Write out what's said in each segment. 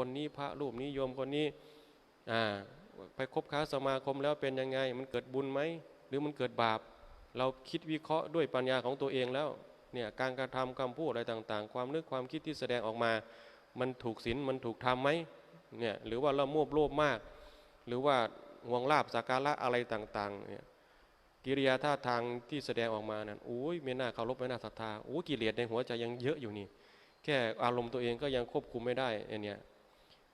คนนี้พระรูปนี้โยมคนนี้อ่าไปคบค้าสมาคมแล้วเป็นยังไง มันเกิดบุญไหมหรือมันเกิดบาป เราคิดวิเคราะห์ด้วยปัญญาของตัวเองแล้วเนี่ยการกระทำคำพูดอะไรต่างๆ ความนึกความคิดที่แสดงออกมา มันถูกศีลมันถูกทำไหมเนี่ยหรือว่าเราโมบโลภมาก หรือว่าห่วงลาบสักการะอะไรต่างๆเนี่ยกิริยาท่าทางที่แสดงออกมานั้นโอ้ยไม่น่าเคารพไม่น่าศรัทธาโอ้กิเลสในหัวใจยังเยอะอยู่นี่ แค่อารมณ์ตัวเองก็ยังควบคุมไม่ได้ไอ้เนี่ย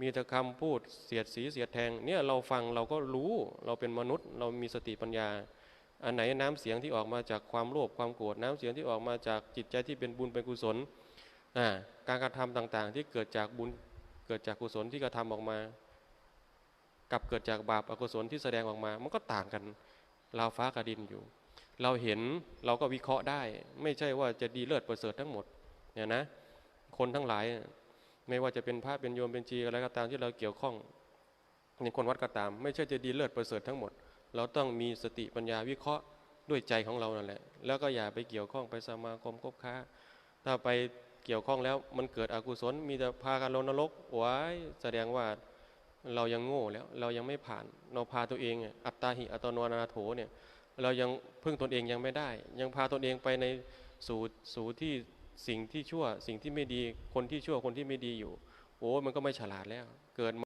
มีแต่คำพูดเสียดสีเสียดแทงเนี่ยเราฟังเราก็รู้เราเป็นมนุษย์ เรามีสติปัญญา อันไหนน้ำเสียงที่ออกมาจากความโลภความโกรธน้ำเสียงที่ออกมาจากจิตใจที่เป็นบุญเป็นกุศลการกระทำต่างๆ ที่เกิดจากบุญเกิดจากกุศลที่กระทำออกมา กับเกิดจากบาปอกุศลที่แสดงออกมา มันก็ต่างกันราวฟ้ากับดินอยู่ เราเห็นเราก็วิเคราะห์ได้ ไม่ใช่ว่าจะดีเลิศประเสริฐทั้งหมดเนี่ยนะ คนทั้งหลาย ไม่ว่าจะเป็นพระเป็นโยมเป็นจีอะไรก็ตามที่เราเกี่ยวข้องในคนวัดก็ตาม ไม่ใช่จะดีเลิศประเสริฐทั้งหมด เราต้องมีสติปัญญาวิเคราะห์ด้วยใจของเรานั่นแหละ แล้วก็อย่าไปเกี่ยวข้องไปสมาคมคบค้า ถ้าไปเกี่ยวข้องแล้วมันเกิดอกุศลมีแต่พากันลงนรกไว้แสดงว่าเรายังโง่แล้วเรายังไม่ผ่านเราพาตัวเองอะอัตตาหิอัตโนนาโถเนี่ยเรายังพึ่งตนเองยังไม่ได้ ยังพาตนเองไปในสู่สู่ที่ สิ่งที่ชั่วสิ่งที่ไม่ดีคนที่ชั่วคนที่ไม่ดีอยู่ โอ้มันก็ไม่ฉลาดแล้ว เกิด